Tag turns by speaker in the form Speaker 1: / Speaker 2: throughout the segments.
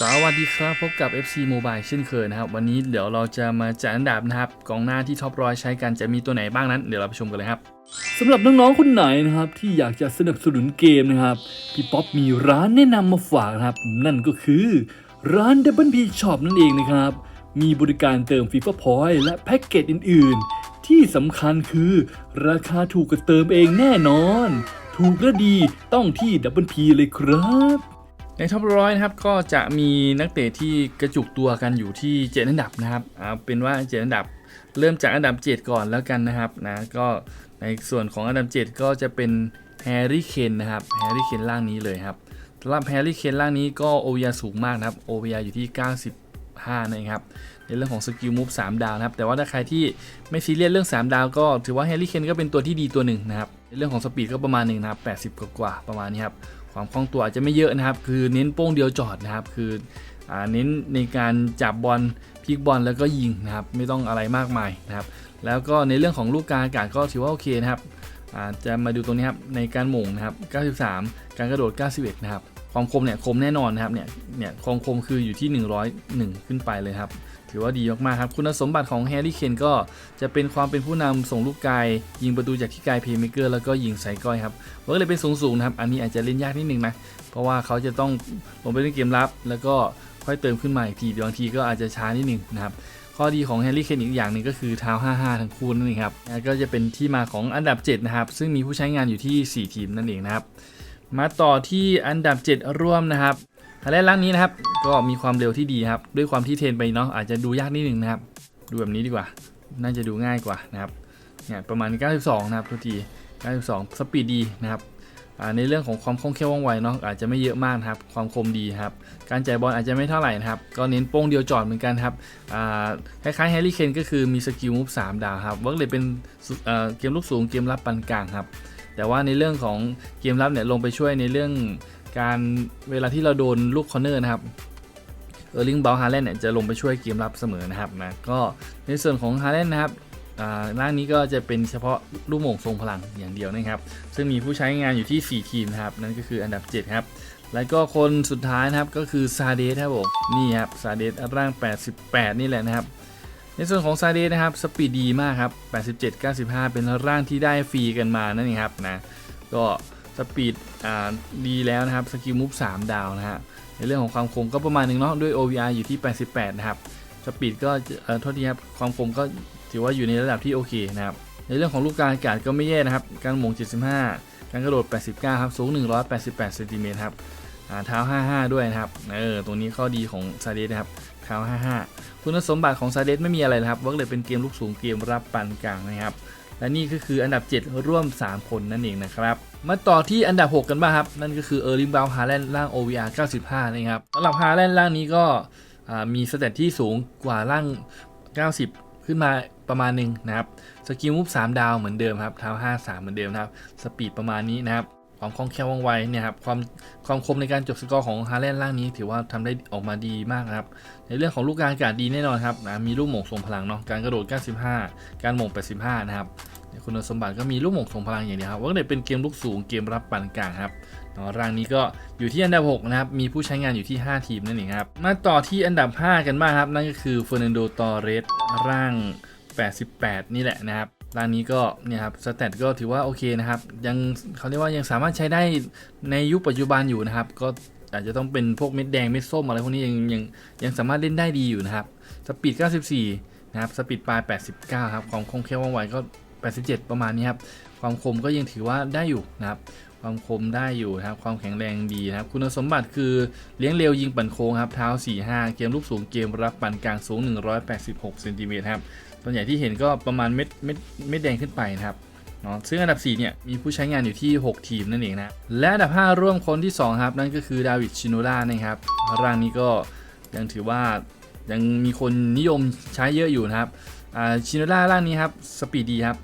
Speaker 1: สวัสดีครับ พบกับ FC Mobile เช่นเคยนะครับ วันนี้เดี๋ยวเราจะมาจัดอันดับนะครับกองหน้าที่ท็อปร้อยใช้กันจะมีตัวไหนบ้างนั้น เดี๋ยวเราไปชมกันเลยครับ
Speaker 2: สำหรับน้องๆคนไหนนะครับที่อยากจะสนับสนุนเกมนะครับพี่ป๊อปมีร้านแนะนำมาฝากนะครับ นั่นก็คือร้าน Double P Shop นั่นเองนะครับ มีบริการเติม FIFA Point และแพ็กเกจอื่น ๆ ที่สำคัญคือ ราคาถูกกว่าเติมเองแน่นอน ถูกและดีต้องที่ Double P เลยครับ
Speaker 1: ในท็อปร้อยนะครับก็จะมีนักเตะที่กระจุกตัวกันอยู่ที่เจ็ดอันดับนะครับเอาเป็นว่าเจ็ดอันดับเริ่มจากอันดับ 7 ก่อนแล้วกันนะครับนะก็ในส่วนของอันดับ 7 ก็จะเป็นแฮร์รี่เคนนะครับแฮร์รี่เคนล่างนี้เลยครับสำหรับแฮร์รี่เคนล่างนี้ก็โอ a สูงมากนะครับโอ a อยู่ที่ 95นะครับในเรื่องของสกิลมูฟ3ดาวนะครับแต่ว่าถ้าใครที่ไม่ซีเรียสเรื่อง 3 ดาวก็ถือว่าแฮร์รี่เคนก็เป็นตัวที่ดีตัวหนึ่งนะครับในเรื่องของสปีดก็ประมาณหนึ่งนะครับ80 กว่าประมาณนี้ครับ ความคล่องตัวอาจจะไม่เยอะนะครับ คือเน้นโป้งเดียวจอดนะครับ คือเน้นในการจับบอลพลิกบอลแล้วก็ยิงนะครับ ไม่ต้องอะไรมากมายนะครับ แล้วก็ในเรื่องของลูกกางอากาศก็ถือว่าโอเคนะครับจะมาดูตรงนี้ครับในการหม่งนะครับ 93 การกระโดด 91 นะครับ ความคมเนี่ยคมแน่นอนนะครับเนี่ยเนี่ยความคมคืออยู่ที่ 101 ขึ้นไปเลยครับ ถือว่าดีมากๆครับ คุณสมบัติของแฮร์รี่เคนก็จะเป็นความเป็นผู้นำส่งลูกไกลยิงประตูจากที่ไกลเพย์เมเกอร์แล้วก็ยิงใส่ก้อยครับมันก็เลยเป็นสูงๆนะครับ อันนี้อาจจะเล่นยากนิดนึงนะ เพราะว่าเขาจะต้องลงไปเล่นเกมรับ แล้วก็ค่อยเติมขึ้นมาอีกทีบางทีก็อาจจะช้านิดนึงนะครับข้อดีของแฮร์รี่เคนอีกอย่างหนึ่งก็คือเท้า 55 ทั้งคู่นั่นเองครับก็จะเป็นที่มาของอันดับ 7 นะครับ ซึ่งมีผู้ใช้งานอยู่ที่ 4 ทีมนั่นเองนะครับ มาต่อที่อันดับ 7 ร่วมนะครับ ฮาเลนล่างนี้นะครับ ก็มีความเร็วที่ดีครับ ด้วยความที่เทนไปเนาะอาจจะดูยากนิดนึงนะครับ ดูแบบนี้ดีกว่า น่าจะดูง่ายกว่านะครับเนี่ยประมาณ 92 นะครับทุกที 92 สปีดดีนะครับในเรื่องของความคล่องแคล่วว่องไวเนาะอาจจะไม่เยอะมากครับ ความคมดีครับ การจ่ายบอลอาจจะไม่เท่าไหร่นะครับ ก็เน้นโป้งเดียวจอดเหมือนกันครับอ่าคล้ายๆแฮร์รี่เคนก็คือมีสกิลมูฟ3ดาวครับเวิร์กเลยเป็นเอ่อเกมลูกสูงเกมรับปานกลางครับ แต่ว่าในเรื่องของเกมรับเนี่ยลงไปช่วยในเรื่อง การเวลาที่เราโดนลูกคอร์เนอร์นะครับเออร์ลิงบอลฮาร์เลนเนี่ยจะลงไปช่วยเกมรับเสมอนะครับนะก็ในส่วนของฮาร์เลนนะครับอ่าร่างนี้ก็จะเป็นเฉพาะลูกโม่งทรงพลังอย่างเดียวนะครับ ซึ่งมีผู้ใช้งานอยู่ที่ 4 ทีมนะครับ นั่นก็คืออันดับ 7 ครับ แล้วก็คนสุดท้ายนะครับก็คือซาเดสครับผมนี่ครับซาเดสร่าง 88 นี่แหละนะครับ ในส่วนของซาเดสนะครับสปีดดีมากครับ 87 95 เป็นร่างที่ได้ฟรีกันมานั่นเองครับนะก็ สปีดอ่าดีแล้วนะครับสกิลมูฟ3ดาวนะฮะในเรื่องของความคมก็ประมาณหนึ่งเนาะด้วย OVR อยู่ที่ 88 นะครับสปีดก็เอ่อโทษทีครับความคมก็ถือว่าอยู่ในระดับที่โอเคนะครับในเรื่องของลูกกางอากาศก็ไม่แย่นะครับการหม่ง75 การกระโดด 89 ครับสูง 188เซนติเมตรครับอ่าเท้า 55 ด้วยนะครับเออตรงนี้ข้อดีของซาเดสนะครับเท้า 55 คุณสมบัติของซาเดสไม่มีอะไรนะครับว่าเลยเป็นเกมลูกสูงเกมรับปานกลางนะครับ และนี่ก็คืออันดับ 7 ร่วม 3 คนนั่นเองนะครับ มาต่อที่อันดับ 6 กันบ้างครับ นั่นก็คือเออร์ลิงบาวฮาแลนด์ล่าง OVR 95 นะครับสำหรับฮาแลนด์ล่างนี้ก็มีสเตตที่สูงกว่าล่าง 90 ขึ้นมาประมาณหนึ่งนะครับสกิลมูฟ3ดาวเหมือนเดิมครับเท้า5 3 เหมือนเดิมนะครับสปีดประมาณนี้นะครับความคล่องแคล่วว่องไวเนี่ยครับความความคมในการจบสกอร์ของฮาแลนด์ล่างนี้ถือว่าทำได้ออกมาดีมากนะครับ ในเรื่องของลูกกางอากาศดีแน่นอนครับนะมีลูกหม่งทรงพลังเนาะการกระโดด 95 การหม่ง85 นะครับ คุณสมบัติก็มีลูกหม่งทรงพลังอย่างเดียวครับว่าเนี่เป็นเกมลูกสูงเกมรับปานกลางครับร่างนี้ก็อยู่ที่อันดับ 6 นะครับ มีผู้ใช้งานอยู่ที่ 5 ทีมนั่นเองครับ มาต่อที่อันดับ 5 กันบ้างครับ นั่นก็คือเฟอร์นันโด ตอเรส ร่าง 88 นี่แหละนะครับ ร่างนี้ก็เนี่ยครับ สเตตก็ถือว่าโอเคนะครับ ยังเขาเรียกว่ายังสามารถใช้ได้ในยุคปัจจุบันอยู่นะครับ ก็อาจจะต้องเป็นพวกเม็ดแดงเม็ดส้มอะไรพวกนี้ยังยังยังสามารถเล่นได้ดีอยู่นะครับ สปีด 94 นะครับ สปีดปลาย 89 ครับ ความคล่องแคล่วว่องไวก็ 87 ประมาณนี้ครับ ความคมก็ยังถือว่าได้อยู่นะครับ ความคมได้อยู่นะครับ ความแข็งแรงดีนะครับ คุณสมบัติคือเลี้ยงเร็วยิงปั่นโค้งครับ เท้า 45 เกมลูกสูงเกมรับปั่นกลางสูง 186เซนติเมตรครับส่วนใหญ่ที่เห็นก็ประมาณเม็ดเม็ดเม็ดแดงขึ้นไปนะครับเนาะซึ่งอันดับ 4 เนี่ย มีผู้ใช้งานอยู่ที่ 6 ทีมนั่นเองนะ และอันดับ 5 ร่วมคนที่ 2 ครับ นั่นก็คือดาวิดชิโนล่านะครับ ร่างนี้ก็ยังถือว่ายังมีคนนิยมใช้เยอะอยู่นะครับ ชินล่าร่างนี้ครับสปีดดีครับ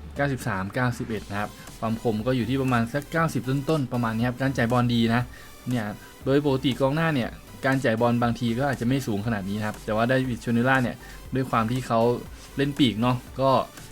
Speaker 1: 93 91 นะครับ ความคมก็อยู่ที่ประมาณสัก 90 ต้นๆประมาณนี้ครับ การจ่ายบอลดีนะ เนี่ย โดยปกติกองหน้าเนี่ย การจ่ายบอลบางทีก็อาจจะไม่สูงขนาดนี้ครับ แต่ว่าได้วิชินล่าเนี่ย ด้วยความที่เขาเล่นปีกเนาะ ก็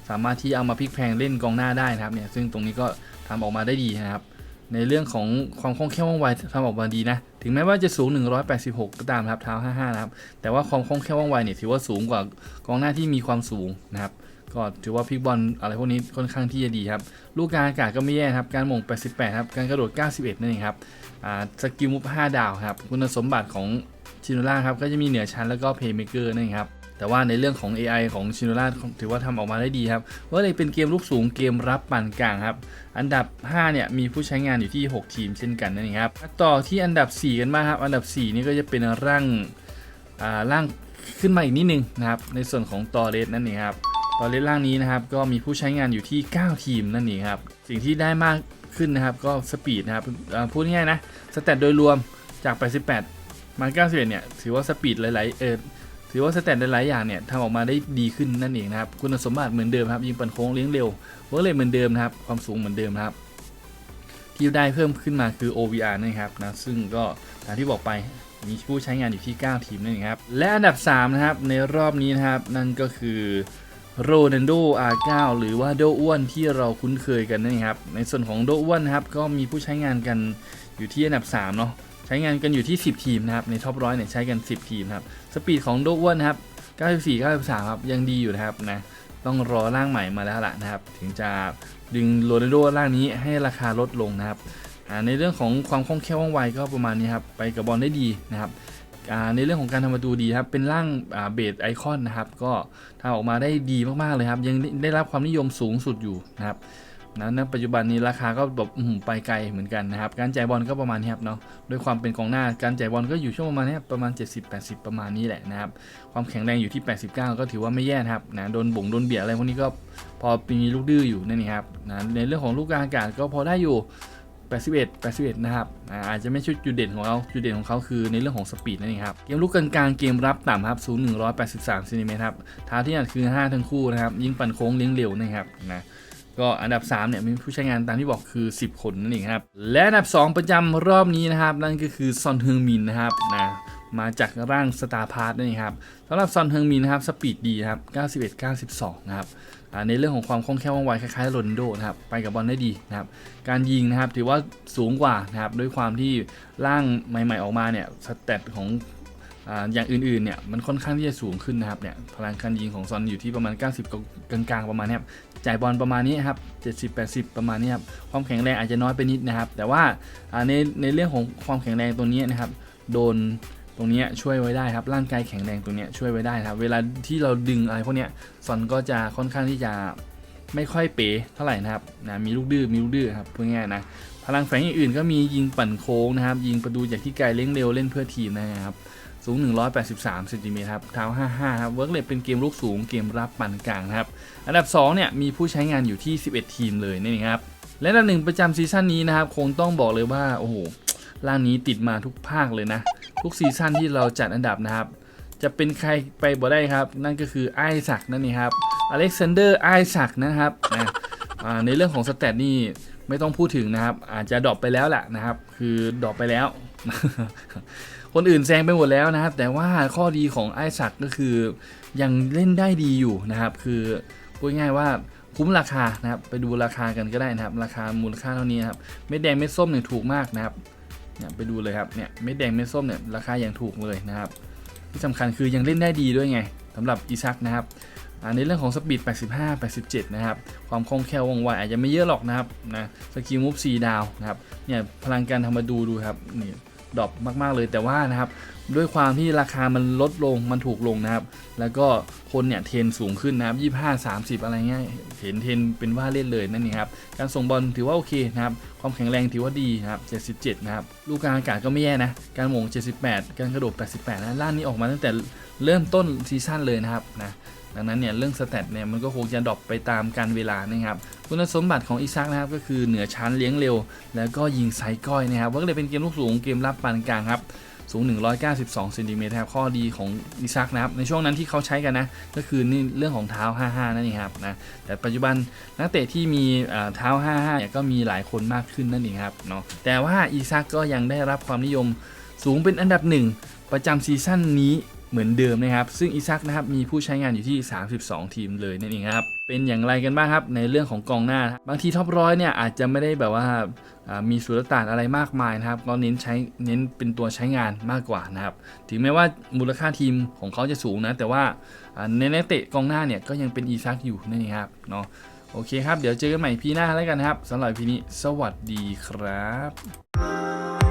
Speaker 1: สามารถที่เอามาพลิกแพงเล่นกองหน้าได้นะครับเนี่ย ซึ่งตรงนี้ก็ทำออกมาได้ดีนะครับ ในเรื่องของความคล่องแคล่วว่องไวทำออกมาดีนะ ถึงแม้ว่าจะสูง 186 ก็ตามครับเท้า 55 นะครับ แต่ว่าความคล่องแคล่วว่องไวเนี่ยถือว่าสูงกว่ากองหน้าที่มีความสูงนะครับก็ถือว่าพิกบอลอะไรพวกนี้ค่อนข้างที่จะดีครับ ลูกกางอากาศก็ไม่แย่ครับ การหม่ง88 ครับ การกระโดด 91 นั่นเองครับสกิลมุฟ5ดาวครับ คุณสมบัติของชินล่าครับ ก็จะมีเหนือชั้นแล้วก็เพย์เมเกอร์นั่นเองครับ แต่ว่าในเรื่องของ AI ของชิน o ล่าถือว่าทำออกมาได้ดีครับว่าเลยเป็นเกมลูกสูงเกมรับปานกลางครับ อันดับ 5 เนี่ย มีผู้ใช้งานอยู่ที่ 6 ทีมเช่นกันนั่นเองครับ ต่อที่อันดับ 4 กันบ้างครับ อันดับ 4 นี่ก็จะเป็นร่างอ่าร่างขึ้นมาอีกนิดนึงนะครับ ในส่วนของตอเรสนั่นเองครับตอเรสร่างนี้นะครับ ก็มีผู้ใช้งานอยู่ที่ 9 ทีมนั่นเองครับ สิ่งที่ได้มากขึ้นนะครับ ก็สปีดนะครับพูดง่ายนะ สแตทโดยรวมจาก 88 มา 91 เนี่ย ถือว่าสปีดหลาย ๆ เออ ถือว่าสแตทหลายๆอย่างเนี่ยทำออกมาได้ดีขึ้นนั่นเองนะครับ คุณสมบัติเหมือนเดิมครับยิงปั่นโค้งเลี้ยงเร็วเวิร์กเลยเหมือนเดิมนะครับ ความสูงเหมือนเดิมนะครับ ที่ได้เพิ่มขึ้นมาคือ OVR นะครับนะซึ่งก็ตามที่บอกไปมีผู้ใช้งานอยู่ที่ 9 ทีมนั่นเองครับ และอันดับ 3 นะครับ ในรอบนี้นะครับ นั่นก็คือโรนันโด R9 หรือว่าโดอ้วนที่เราคุ้นเคยกันนั่นเองครับ ในส่วนของโดอ้วนนะครับ ก็มีผู้ใช้งานกันอยู่ที่อันดับ 3 เนาะ ช้งานกันอยู่ที่ 10 ทีมนะครับ ในท็อปร้อยเนี่ยใช้กัน 10 ทีมครับ สปีดของโดอ้วนนะครับ 94 93 ครับ ยังดีอยู่นะครับนะ ต้องรอร่างใหม่มาแล้วล่ะนะครับ ถึงจะดึงโรนัลโดร่างนี้ให้ราคาลดลงนะครับ ในเรื่องของความคล่องแคล่วว่องไวก็ประมาณนี้ครับ ไปกับบอลได้ดีนะครับในเรื่องของการทำประตูดีครับ เป็นร่างเบสไอคอนนะครับ ก็ทำออกมาได้ดีมากๆเลยครับ ยังได้รับความนิยมสูงสุดอยู่นะครับ นะณปัจจุบันนี้ราคาก็แบบไปไกลเหมือนกันนะครับ การจ่ายบอลก็ประมาณนี้ครับเนาะด้วยความเป็นกองหน้าการจ่ายบอลก็อยู่ช่วงประมาณนี้ประมาณ 70-80 ประมาณนี้แหละนะครับ ความแข็งแรงอยู่ที่ 89 ก็ถือว่าไม่แย่นะครับนะโดนบ่งโดนเบียดอะไรพวกนี้ก็พอมีลูกดื้ออยู่นั่นเองครับนะในเรื่องของลูกกลางอากาศก็พอได้อยู่ 81 81 นะครับอาจจะไม่ใช่จุดเด่นของเขาจุดเด่นของเขาคือในเรื่องของสปีดนั่นเองครับ เกมลุกกลางเกมรับต่ำครับสูง183ซนติเมตรครับเท้าที่อัดคือ 5 ทั้งคู่นะครับ ยิงปั่นโค้งเลี้ยงเร็วนะครับนะ ก็อันดับ3เนี่ยมีผู้ใช้งานตามที่บอกคือ 10 คนนั่นเองครับ และอันดับ 2 ประจำรอบนี้นะครับ นั่นก็คือซอนเฮงมินนะครับนะมาจากร่างสตาร์พาร์ตนั่นเองครับสำหรับซอนเฮงมินนะครับสปีดดีครับ91 92 นะครับในเรื่องของความคล่องแคล่วว่องไวคล้ายๆโรนโดนะครับไปกับบอลได้ดีนะครับการยิงนะครับถือว่าสูงกว่านะครับด้วยความที่ร่างใหม่ ๆออกมาเนี่ยสเตตของ อย่างอื่นๆเนี่ยมันค่อนข้างที่จะสูงขึ้นนะครับเนี่ยพลังการยิงของซอนอยู่ที่ประมาณ 90 กลางๆประมาณนี้ครับจ่ายบอลประมาณนี้ครับ70 80 ประมาณนี้ครับความแข็งแรงอาจจะน้อยไปนิดนะครับ แต่ว่าในในเรื่องของความแข็งแรงตัวนี้นะครับ โดนตรงนี้ช่วยไว้ได้ครับร่างกายแข็งแรงตรงนี้ช่วยไว้ได้ครับ เวลาที่เราดึงอะไรพวกเนี้ยซอนก็จะค่อนข้างที่จะไม่ค่อยเป๋เท่าไหร่นะครับนะมีลูกดื้อมีลูกดื้อครับพูดง่ายนะพลังแฝงอย่างอื่นก็มียิงปั่นโค้งนะครับ ยิงประตูจากที่ไกลเล่งเร็วเล่นเพื่อทีมนะครับ สูง 183เซนติเมตรครับเท้า55 ครับเวิร์กเลเป็นเกมลูกสูงเกมรับปานกลางครับ อันดับ 2 เนี่ย มีผู้ใช้งานอยู่ที่ 11 ทีมเลยนี่ครับ และอันดับหนึ่งประจำซีซั่นนี้นะครับ คงต้องบอกเลยว่า โอ้โหร่างนี้ติดมาทุกภาคเลยนะ ทุกซีซั่นที่เราจัดอันดับนะครับ จะเป็นใครไปบ่ได้ครับ นั่นก็คือไอซักนั่นเองครับอเล็กซานเดอร์ไอซักนะครับนะในเรื่องของสแตทนี่ไม่ต้องพูดถึงนะครับ อาจจะดรอปไปแล้วแหละนะครับ คือดรอปไปแล้ว คนอื่นแซงไปหมดแล้วนะครับ แต่ว่าข้อดีของไอซักก็คือยังเล่นได้ดีอยู่นะครับ คือพูดง่ายว่าคุ้มราคานะครับ ไปดูราคากันก็ได้นะครับ ราคามูลค่าเท่านี้นครับ เม็ดแดงเม็ดส้มเนี่ยถูกมากนะครับ เนี่ยไปดูเลยครับ เนี่ยเม็ดแดงเม็ดส้มเนี่ยราคาอย่างถูกเลยนะครับ ที่สำคัญคือยังเล่นได้ดีด้วยไงสำหรับอีซักนะครับอ่าในเรื่องของสปีด 85 87 นะครับ ความคล่องแคล่วว่องไวอาจจะไม่เยอะหรอกนะครับ นะ สกิลมูฟ4ดาวนะครับ เนี่ย พลังการทำมาดูดูครับ นี่ ดรอปมากๆเลยแต่ว่านะครับ ด้วยความที่ราคามันลดลงมันถูกลงนะครับ แล้วก็คนเนี่ยเทนสูงขึ้นนะครับ25 30อะไรเงี้ยเห็นเทนเป็นว่าเล่นเลยนั่นเองครับ การส่งบอลถือว่าโอเคนะครับ ความแข็งแรงถือว่าดีนะครับ77นะครับ ลูกกลางอากาศก็ไม่แย่นะ การหม่ง78การกระโดด88นะล่านนี้ออกมาตั้งแต่เริ่มต้นซีซั่นเลยนะครับนะ ดังนั้นเนี่ยเรื่องสแตทเนี่ยมันก็คงจะดรอปไปตามการเวลานะครับคุณสมบัติของอีซักนะครับก็คือเหนือชั้นเลี้ยงเร็ว แล้วก็ยิงไซก้อยนะครับว่าก็เลยเป็นเกมลูกสูงเกมรับปานกลางครับสูง 192เซนติเมตรครับข้อดีของอีซักนะครับในช่วงนั้นที่เขาใช้กันนะก็คือนี่เรื่องของเท้า 55 นั่นเองครับนะแต่ปัจจุบันนักเตะที่มีเท้า 55เนี่ยก็มีหลายคนมากขึ้นนั่นเองครับเนาะแต่ว่าอีซักก็ยังได้รับความนิยมสูงเป็นอันดับหนึ่งประจำซีซั่นนี้ เหมือนเดิมนะครับ ซึ่งอีซักนะครับมีผู้ใช้งานอยู่ที่ 32 ทีมเลยนั่นเองครับ เป็นอย่างไรกันบ้างครับในเรื่องของกองหน้า บางทีท็อปร้อยเนี่ยอาจจะไม่ได้แบบว่ามีสุลต่านอะไรมากมายนะครับก็เน้นใช้เน้นเป็นตัวใช้งานมากกว่านะครับ ถึงแม้ว่ามูลค่าทีมของเขาจะสูงนะ แต่ว่าในนักเตะกองหน้าเนี่ยก็ยังเป็นอีซักอยู่นั่นเองครับเนาะโอเคครับ เดี๋ยวเจอกันใหม่พี่หน้าแล้วกันครับสำหรับพีนี้ สวัสดีครับ